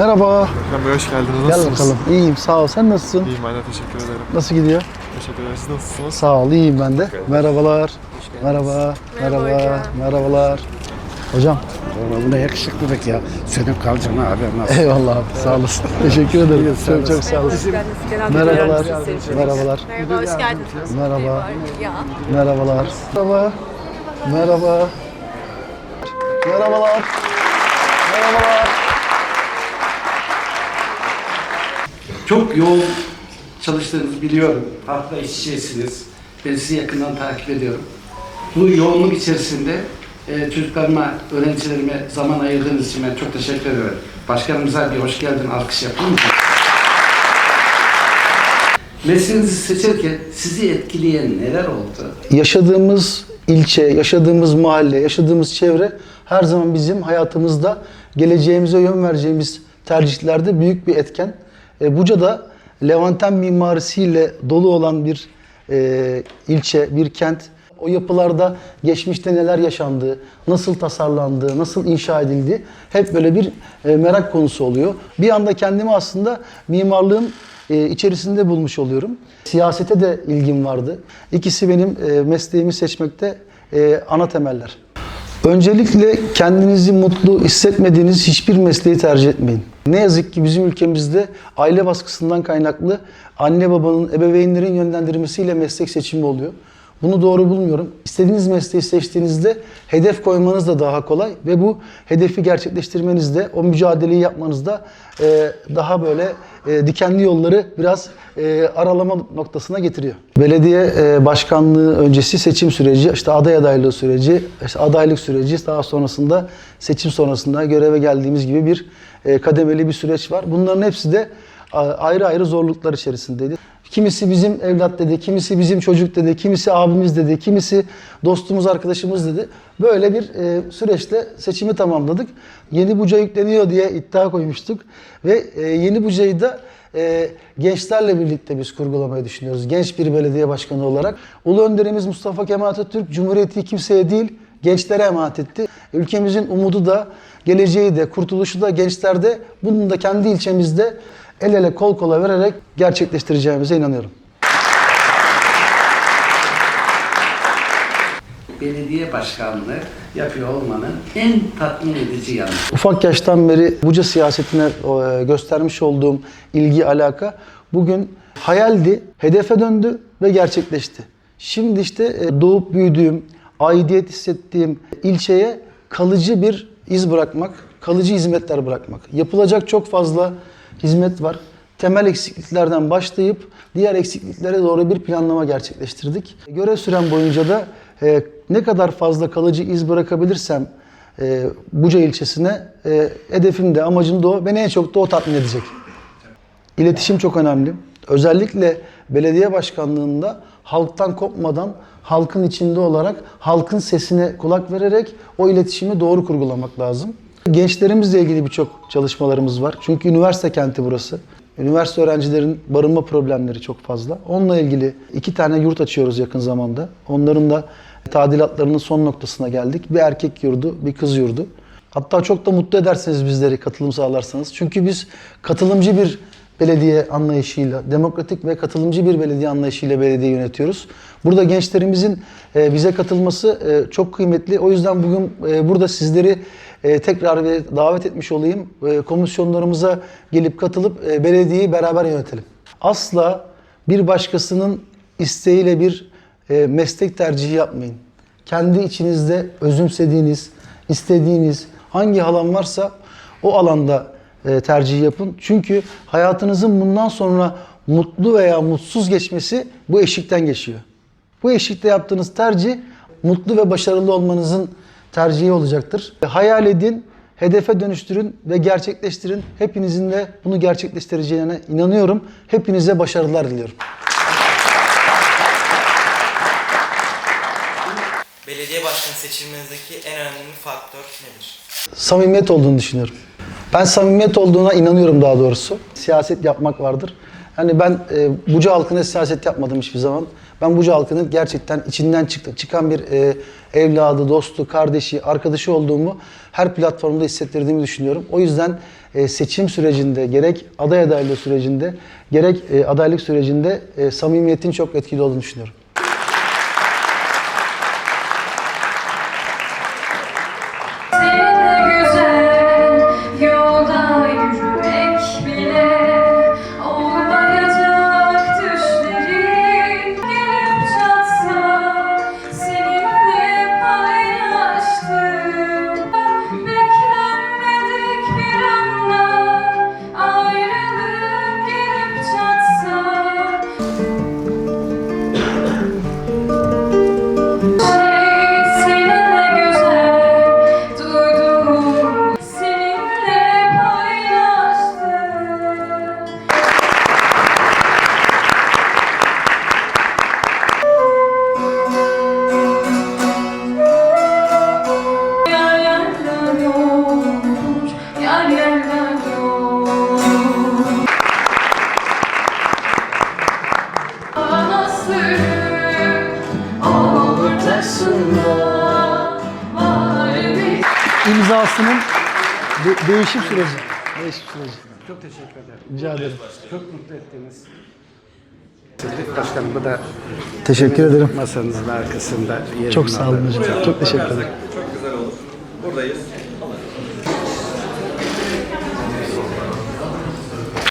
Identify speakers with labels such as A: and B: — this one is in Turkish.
A: Merhaba.
B: Ekrem Bey hoş geldiniz.
A: Gel
B: Nasılsınız?
A: bakalım. İyiyim sağ ol. Sen nasılsın?
B: İyiyim ben de teşekkür ederim.
A: Nasıl gidiyor?
B: Teşekkür ederim. Siz nasılsınız?
A: Sağ ol. iyiyim ben de. Merhabalar. Merhaba.
C: Merhaba
A: Merhaba. Merhabalar. Hocam.
D: Oğlum ne yakışıklılık ya. Sönüp kalacaksın abi. Nasıl?
A: Eyvallah abi. Sağ olasın. Teşekkür ederim. Çok çok sağ olasın. Merhabalar. Merhabalar.
C: Merhaba, hoş geldiniz.
A: Merhaba. Merhabalar. Merhaba. Merhaba. Merhabalar. Merhabalar.
D: Çok yoğun çalıştığınızı biliyorum. Halkla iç içesiniz. Ben sizi yakından takip ediyorum. Bu yoğunluk içerisinde e, çocuklarıma, öğrencilerime zaman ayırdığınız için ben çok teşekkür ederim. Başkanımıza bir hoş geldin alkış yapayım mı? Mesleğinizi seçerken sizi etkileyen neler oldu?
A: yaşadığımız ilçe, yaşadığımız mahalle, yaşadığımız çevre her zaman bizim hayatımızda geleceğimize yön vereceğimiz tercihlerde büyük bir etken. E, Buca'da Levanten mimarisiyle dolu olan bir e, ilçe, bir kent. O yapılarda geçmişte neler yaşandığı, nasıl tasarlandığı, nasıl inşa edildiği hep böyle bir e, merak konusu oluyor. Bir anda kendimi aslında mimarlığın e, içerisinde bulmuş oluyorum. Siyasete de ilgim vardı. İkisi benim e, mesleğimi seçmekte e, ana temeller. Öncelikle kendinizi mutlu hissetmediğiniz hiçbir mesleği tercih etmeyin. Ne yazık ki bizim ülkemizde aile baskısından kaynaklı anne babanın, ebeveynlerin yönlendirmesiyle meslek seçimi oluyor. Bunu doğru bulmuyorum. İstediğiniz mesleği seçtiğinizde hedef koymanız da daha kolay ve bu hedefi gerçekleştirmenizde, o mücadeleyi yapmanızda e, daha böyle e, dikenli yolları biraz e, aralama noktasına getiriyor. Belediye e, başkanlığı öncesi seçim süreci, işte aday adaylığı süreci, işte adaylık süreci, daha sonrasında seçim sonrasında göreve geldiğimiz gibi bir e, kademeli bir süreç var. Bunların hepsi de ayrı ayrı zorluklar içerisindeydi. Kimisi bizim evlat dedi, kimisi bizim çocuk dedi, kimisi abimiz dedi, kimisi dostumuz, arkadaşımız dedi. Böyle bir e, süreçte seçimi tamamladık. Yeni Buca yükleniyor diye iddia koymuştuk. Ve e, Yeni Buca'yı da e, gençlerle birlikte biz kurgulamayı düşünüyoruz. Genç bir belediye başkanı olarak. Ulu önderimiz Mustafa Kemal Atatürk Cumhuriyeti kimseye değil gençlere emanet etti. Ülkemizin umudu da, geleceği de, kurtuluşu da gençlerde. Bunun da kendi ilçemizde el ele kol kola vererek gerçekleştireceğimize inanıyorum.
D: Belediye başkanlığı yapıyor olmanın en tatmin edici yanı.
A: Ufak yaştan beri Buca siyasetine e, göstermiş olduğum ilgi, alaka bugün hayaldi, hedefe döndü ve gerçekleşti. Şimdi işte e, doğup büyüdüğüm, aidiyet hissettiğim ilçeye kalıcı bir iz bırakmak, kalıcı hizmetler bırakmak. Yapılacak çok fazla hizmet var. Temel eksikliklerden başlayıp diğer eksikliklere doğru bir planlama gerçekleştirdik. Görev süren boyunca da e, ne kadar fazla kalıcı iz bırakabilirsem e, Buca ilçesine e, hedefim de amacım da o. Beni en çok da o tatmin edecek. İletişim çok önemli. Özellikle belediye başkanlığında halktan kopmadan, halkın içinde olarak, halkın sesine kulak vererek o iletişimi doğru kurgulamak lazım. Gençlerimizle ilgili birçok çalışmalarımız var. Çünkü üniversite kenti burası. Üniversite öğrencilerin barınma problemleri çok fazla. Onunla ilgili iki tane yurt açıyoruz yakın zamanda. Onların da tadilatlarının son noktasına geldik. Bir erkek yurdu, bir kız yurdu. Hatta çok da mutlu ederseniz bizleri katılım sağlarsanız. Çünkü biz katılımcı bir belediye anlayışıyla, demokratik ve katılımcı bir belediye anlayışıyla belediye yönetiyoruz. Burada gençlerimizin e, bize katılması e, çok kıymetli. O yüzden bugün e, burada sizleri e, tekrar ve davet etmiş olayım. E, Komisyonlarımıza gelip katılıp e, belediyeyi beraber yönetelim. Asla bir başkasının isteğiyle bir e, meslek tercihi yapmayın. Kendi içinizde özümsediğiniz, istediğiniz hangi alan varsa o alanda e, tercih yapın. Çünkü hayatınızın bundan sonra mutlu veya mutsuz geçmesi bu eşikten geçiyor. Bu eşikte yaptığınız tercih mutlu ve başarılı olmanızın tercihi olacaktır. Hayal edin, hedefe dönüştürün ve gerçekleştirin. Hepinizin de bunu gerçekleştireceğine inanıyorum. Hepinize başarılar diliyorum.
E: Belediye başkanı seçilmenizdeki en önemli faktör nedir?
A: samimiyet olduğunu düşünüyorum. Ben samimiyet olduğuna inanıyorum daha doğrusu. Siyaset yapmak vardır. Yani ben e, Buca halkına siyaset yapmadım hiçbir zaman. Ben Buca halkının gerçekten içinden çıktı, çıkan bir e, evladı, dostu, kardeşi, arkadaşı olduğumu her platformda hissettirdiğimi düşünüyorum. O yüzden
F: e, seçim sürecinde, gerek aday adaylığı sürecinde, gerek e, adaylık sürecinde e, samimiyetin çok etkili olduğunu düşünüyorum. İmzasının de- değişim süreci. Değişim süreci.
D: Çok teşekkür ederim.
F: Rica ederim.
D: Çok mutlu ettiniz. Sıddık Başkanım bu da
F: Teşekkür ederim.
D: masanızın arkasında yerini
F: Çok sağ olun hocam. Çok teşekkür ederim.
G: Çok güzel olur. Buradayız.